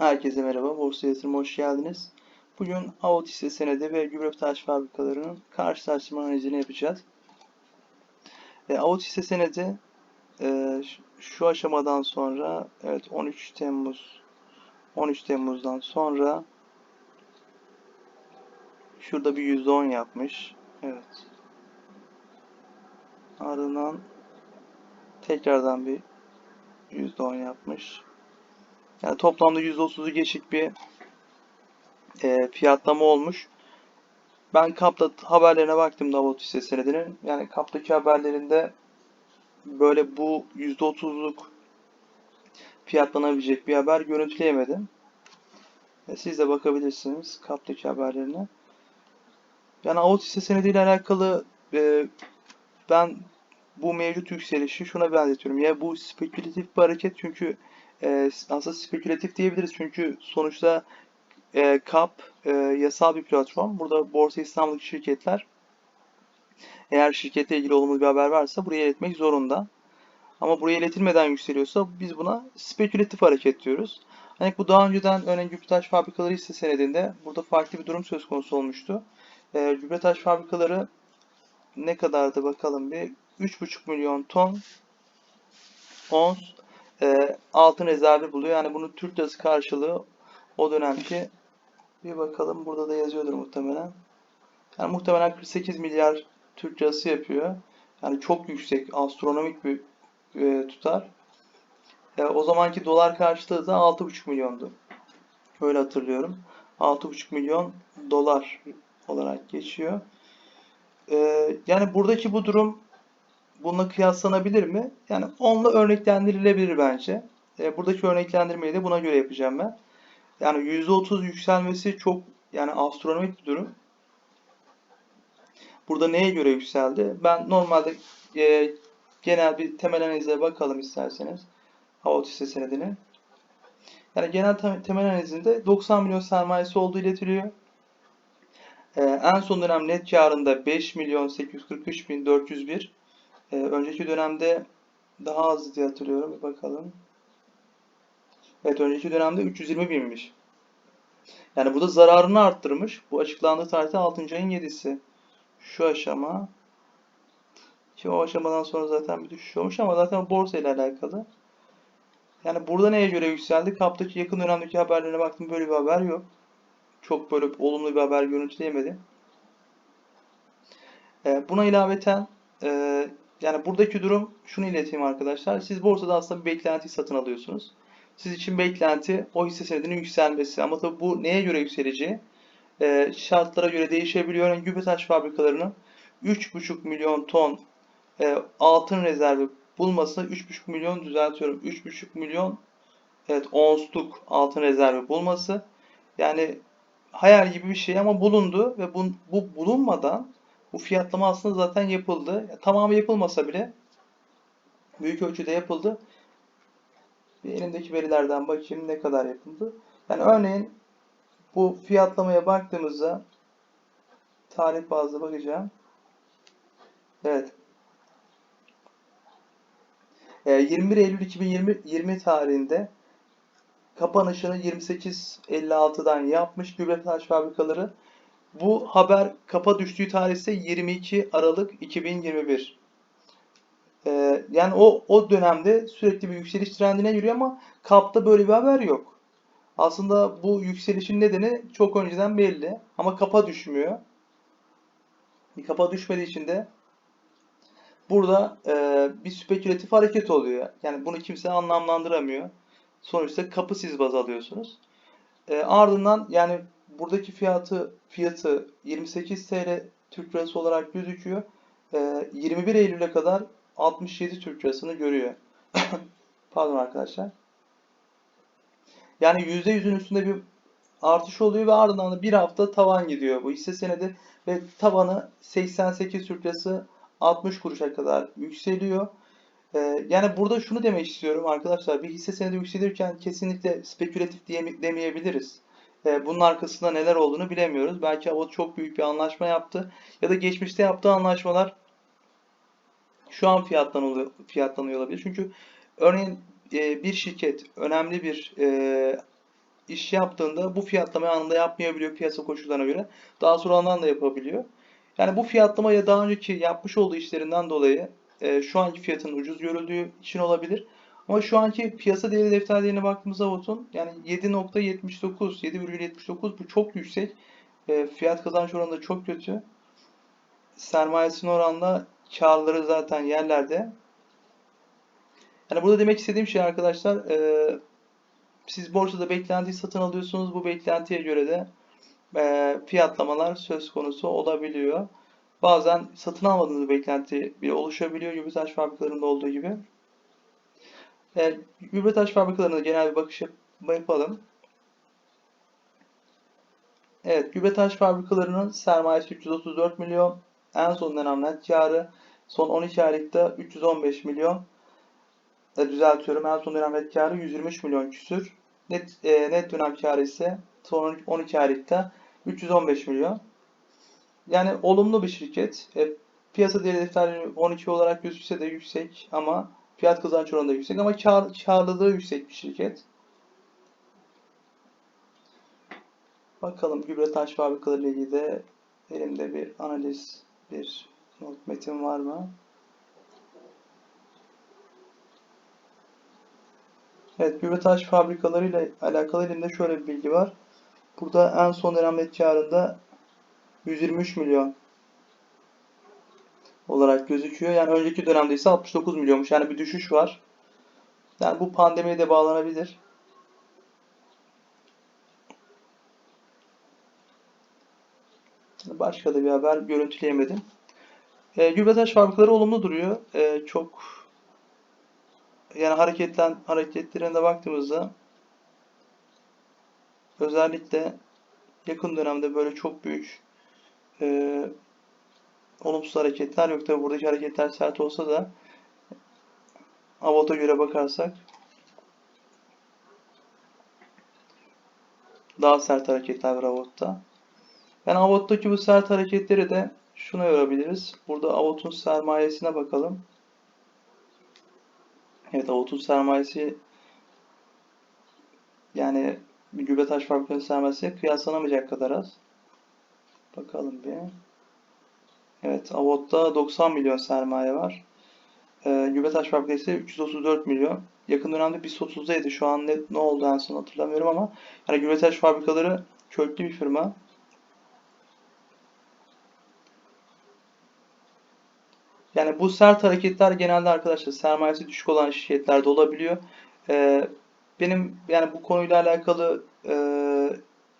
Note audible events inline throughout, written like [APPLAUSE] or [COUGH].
Herkese merhaba, Borsa Yatırım hoş geldiniz. Bugün Avot hisse senedi ve gübre taş fabrikalarının karşılaştırma analizini yapacağız. E, Avot hisse senedi e, şu aşamadan sonra, evet 13 Temmuz 13 Temmuz'dan sonra şurada bir %10 yapmış. Evet. Ardından tekrardan bir %10 yapmış. Yani toplamda %30'u geçik bir e, fiyatlama olmuş. Ben Kap'ta haberlerine baktım Davut hisse senedinin. Yani Kap'taki haberlerinde böyle bu %30'luk fiyatlanabilecek bir haber görüntüleyemedim. E, siz de bakabilirsiniz Kap'taki haberlerine. Yani Avut hisse senediyle alakalı e, ben bu mevcut yükselişi şuna benzetiyorum. Ya bu spekülatif bir hareket çünkü e, aslında spekülatif diyebiliriz çünkü sonuçta e, KAP e, yasal bir platform. Burada Borsa İstanbul'daki şirketler eğer şirketle ilgili olumlu bir haber varsa buraya iletmek zorunda. Ama buraya iletilmeden yükseliyorsa biz buna spekülatif hareket diyoruz. Hani bu daha önceden örneğin Gübretaş Fabrikaları hisse senedinde burada farklı bir durum söz konusu olmuştu. E, Gübretaş Fabrikaları ne kadardı bakalım bir 3,5 milyon ton ons e, altın rezervi buluyor. Yani bunun Türk lirası karşılığı o dönemki bir bakalım burada da yazıyordur muhtemelen. Yani muhtemelen 48 milyar Türk lirası yapıyor. Yani çok yüksek, astronomik bir e, tutar. E, o zamanki dolar karşılığı da 6,5 milyondu. Öyle hatırlıyorum. 6,5 milyon dolar olarak geçiyor. E, yani buradaki bu durum bununla kıyaslanabilir mi? Yani onunla örneklendirilebilir bence. E, buradaki örneklendirmeyi de buna göre yapacağım ben. Yani %30 yükselmesi çok yani astronomik bir durum. Burada neye göre yükseldi? Ben normalde e, genel bir temel analize bakalım isterseniz. Havot hisse. Yani genel tem- temel analizinde 90 milyon sermayesi olduğu iletiliyor. E, en son dönem net karında 5 milyon 843 bin 401. E, önceki dönemde daha az diye hatırlıyorum. Bir bakalım. Evet önceki dönemde 320 binmiş. Yani burada zararını arttırmış. Bu açıklandığı tarihte 6. ayın 7'si. Şu aşama. Ki o aşamadan sonra zaten bir düşüş olmuş ama zaten borsa ile alakalı. Yani burada neye göre yükseldi? Kaptaki yakın dönemdeki haberlerine baktım böyle bir haber yok. Çok böyle olumlu bir haber görüntüleyemedi. Ee, buna ilaveten e, yani buradaki durum şunu ileteyim arkadaşlar. Siz borsada aslında bir beklenti satın alıyorsunuz. Siz için beklenti o hisse senedinin yükselmesi. Ama tabii bu neye göre yükseleceği e, şartlara göre değişebiliyor. Yani Gübretaş fabrikalarının 3,5 milyon ton e, altın rezervi bulması 3,5 milyon düzeltiyorum. 3,5 milyon evet onsluk altın rezervi bulması yani hayal gibi bir şey ama bulundu ve bu, bu bulunmadan bu fiyatlama aslında zaten yapıldı. Ya, tamamı yapılmasa bile büyük ölçüde yapıldı. Bir elimdeki verilerden bakayım ne kadar yapıldı. Yani örneğin bu fiyatlamaya baktığımızda tarih bazlı bakacağım. Evet. E, 21 Eylül 2020 20 tarihinde kapanışını 28.56'dan yapmış Gübretaş fabrikaları. Bu haber kapa düştüğü tarih ise 22 Aralık 2021. Ee, yani o o dönemde sürekli bir yükseliş trendine yürüyor ama kapta böyle bir haber yok. Aslında bu yükselişin nedeni çok önceden belli ama kapa düşmüyor. Bir kapa düşmediği için de burada e, bir spekülatif hareket oluyor. Yani bunu kimse anlamlandıramıyor. Sonuçta kapı siz baz alıyorsunuz. E, ardından yani buradaki fiyatı fiyatı 28 TL Türk Lirası olarak gözüküyor. E, 21 Eylül'e kadar 67 Türk Lirası'nı görüyor. [COUGHS] Pardon arkadaşlar. Yani %100'ün üstünde bir artış oluyor ve ardından da bir hafta tavan gidiyor bu hisse senedi ve tavanı 88 Türk Lirası 60 kuruşa kadar yükseliyor. Ee, yani burada şunu demek istiyorum arkadaşlar. Bir hisse senedi yükselirken kesinlikle spekülatif diye, demeyebiliriz. Ee, bunun arkasında neler olduğunu bilemiyoruz. Belki Avot çok büyük bir anlaşma yaptı. Ya da geçmişte yaptığı anlaşmalar şu an fiyatlanıyor, fiyatlanıyor olabilir. Çünkü örneğin e, bir şirket önemli bir e, iş yaptığında bu fiyatlamayı anında yapmayabiliyor piyasa koşullarına göre. Daha sonradan da yapabiliyor. Yani bu fiyatlama ya daha önceki yapmış olduğu işlerinden dolayı e, şu anki fiyatın ucuz görüldüğü için olabilir. Ama şu anki piyasa değeri defter değerine baktığımızda Avot'un yani 7.79, 7,79 bu çok yüksek. E, fiyat kazanç oranı da çok kötü. Sermayesine oranla karları zaten yerlerde. Yani burada demek istediğim şey arkadaşlar e, siz borsada beklentiyi satın alıyorsunuz. Bu beklentiye göre de e, fiyatlamalar söz konusu olabiliyor. Bazen satın almadığınız beklenti bile oluşabiliyor taş fabrikalarında olduğu gibi. E, gübre taş fabrikalarına genel bir bakış yap- yapalım. Evet, gübre taş fabrikalarının sermayesi 334 milyon. En son dönem net karı son 12 aylıkta 315 milyon. E, düzeltiyorum. En son dönem net karı 123 milyon küsür. Net, e, net dönem karı ise son 12 aylıkta 315 milyon. Yani olumlu bir şirket. E, piyasa değeri defterleri 12 olarak gözükse de yüksek ama fiyat kazanç oranı da yüksek ama kar, karlılığı yüksek bir şirket. Bakalım gübre taş fabrikaları ile ilgili de elimde bir analiz, bir not metin var mı? Evet, gübre taş fabrikaları ile alakalı elimde şöyle bir bilgi var. Burada en son dönem net karında 123 milyon olarak gözüküyor. Yani önceki dönemde ise 69 milyonmuş. Yani bir düşüş var. Yani bu pandemiye de bağlanabilir. Başka da bir haber görüntüleyemedim. E, gübretaş fabrikaları olumlu duruyor. E, çok yani hareketlen hareketlerine baktığımızda özellikle yakın dönemde böyle çok büyük e, olumsuz hareketler yok. Tabi buradaki hareketler sert olsa da Avot'a göre bakarsak daha sert hareketler var Avot'ta. Yani Avot'taki bu sert hareketleri de şuna yorabiliriz. Burada Avot'un sermayesine bakalım. Evet Avot'un sermayesi yani gübre taş fabrikasının sermayesi kıyaslanamayacak kadar az. Bakalım bir. Evet Avot'ta 90 milyon sermaye var. Ee, gübre taş fabrikası ise 334 milyon. Yakın dönemde BIST 30'daydı. Şu an ne, ne oldu en son hatırlamıyorum ama yani gübre taş fabrikaları köklü bir firma. Yani bu sert hareketler genelde arkadaşlar sermayesi düşük olan şirketlerde olabiliyor. Ee, benim yani bu konuyla alakalı e,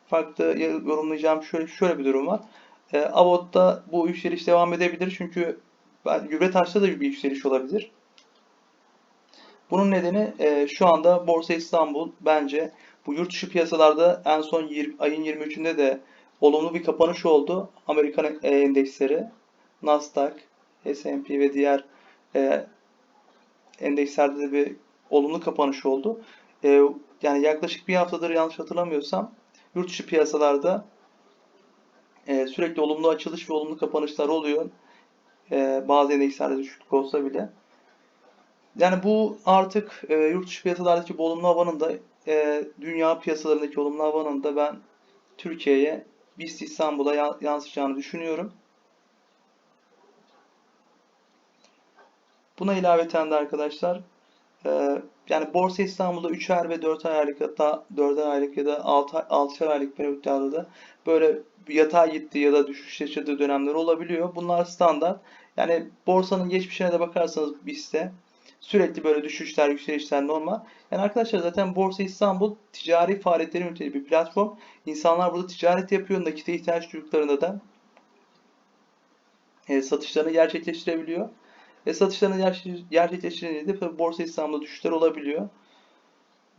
farklı yorumlayacağım şöyle şöyle bir durum var. E, Avot'ta bu yükseliş devam edebilir çünkü ben, gübre taşta da bir yükseliş olabilir. Bunun nedeni e, şu anda Borsa İstanbul bence bu yurt dışı piyasalarda en son 20, ayın 23'ünde de olumlu bir kapanış oldu. Amerikan endeksleri, Nasdaq, S&P ve diğer e, endekslerde de bir olumlu kapanış oldu. E, yani yaklaşık bir haftadır yanlış hatırlamıyorsam yurt dışı piyasalarda e, sürekli olumlu açılış ve olumlu kapanışlar oluyor. E, bazı endekslerde düşüklük olsa bile. Yani bu artık e, yurt dışı piyasalardaki bu olumlu havanın da e, dünya piyasalarındaki olumlu havanın da ben Türkiye'ye BIST İstanbul'a yansıyacağını düşünüyorum. Buna ilaveten de arkadaşlar e, yani Borsa İstanbul'da 3'er ve 4'er aylık hatta 4'er aylık ya da 6'er aylık periyotlarda da böyle yatay gittiği ya da düşüş yaşadığı dönemler olabiliyor. Bunlar standart. Yani borsanın geçmişine de bakarsanız BIST'te sürekli böyle düşüşler, yükselişler normal. Yani arkadaşlar zaten Borsa İstanbul ticari faaliyetlerin yönettiği bir platform. İnsanlar burada ticaret yapıyor. Nakite ihtiyaç duyduklarında da e, satışlarını gerçekleştirebiliyor. Ve satışlarını gerçekleştirince de Borsa İstanbul'da düşüşler olabiliyor.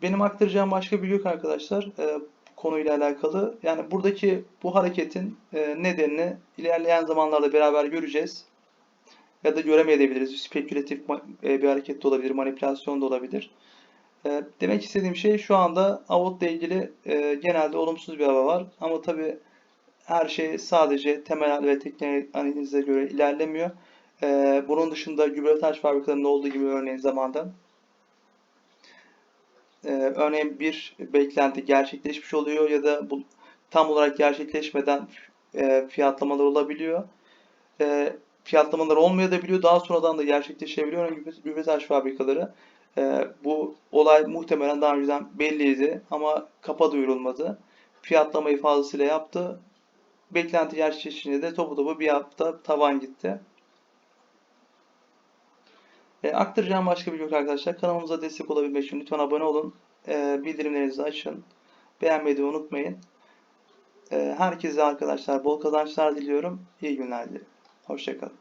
Benim aktaracağım başka bir yok arkadaşlar. E, konuyla alakalı. Yani buradaki bu hareketin e, nedenini ilerleyen zamanlarda beraber göreceğiz. Ya da göremeyebiliriz. Spekülatif e, bir hareket de olabilir, manipülasyon da olabilir. E, demek istediğim şey şu anda Avot ile ilgili genelde olumsuz bir hava var. Ama tabi her şey sadece temel ve teknik analize göre ilerlemiyor. Bunun dışında gübre taş fabrikalarında olduğu gibi örneğin zamanda e, örneğin bir beklenti gerçekleşmiş oluyor ya da bu tam olarak gerçekleşmeden e, fiyatlamalar olabiliyor. E, fiyatlamalar olmayabiliyor. Daha sonradan da gerçekleşebiliyor. Örneğin gübretaş fabrikaları. E, bu olay muhtemelen daha önceden belliydi ama kapa duyurulmadı. Fiyatlamayı fazlasıyla yaptı. Beklenti gerçekleşince de topu topu bir hafta tavan gitti. E, aktaracağım başka bir yok arkadaşlar. Kanalımıza destek olabilmek için lütfen abone olun. E, bildirimlerinizi açın. Beğenmeyi de unutmayın. E, herkese arkadaşlar bol kazançlar diliyorum. İyi günler dilerim. Hoşçakalın.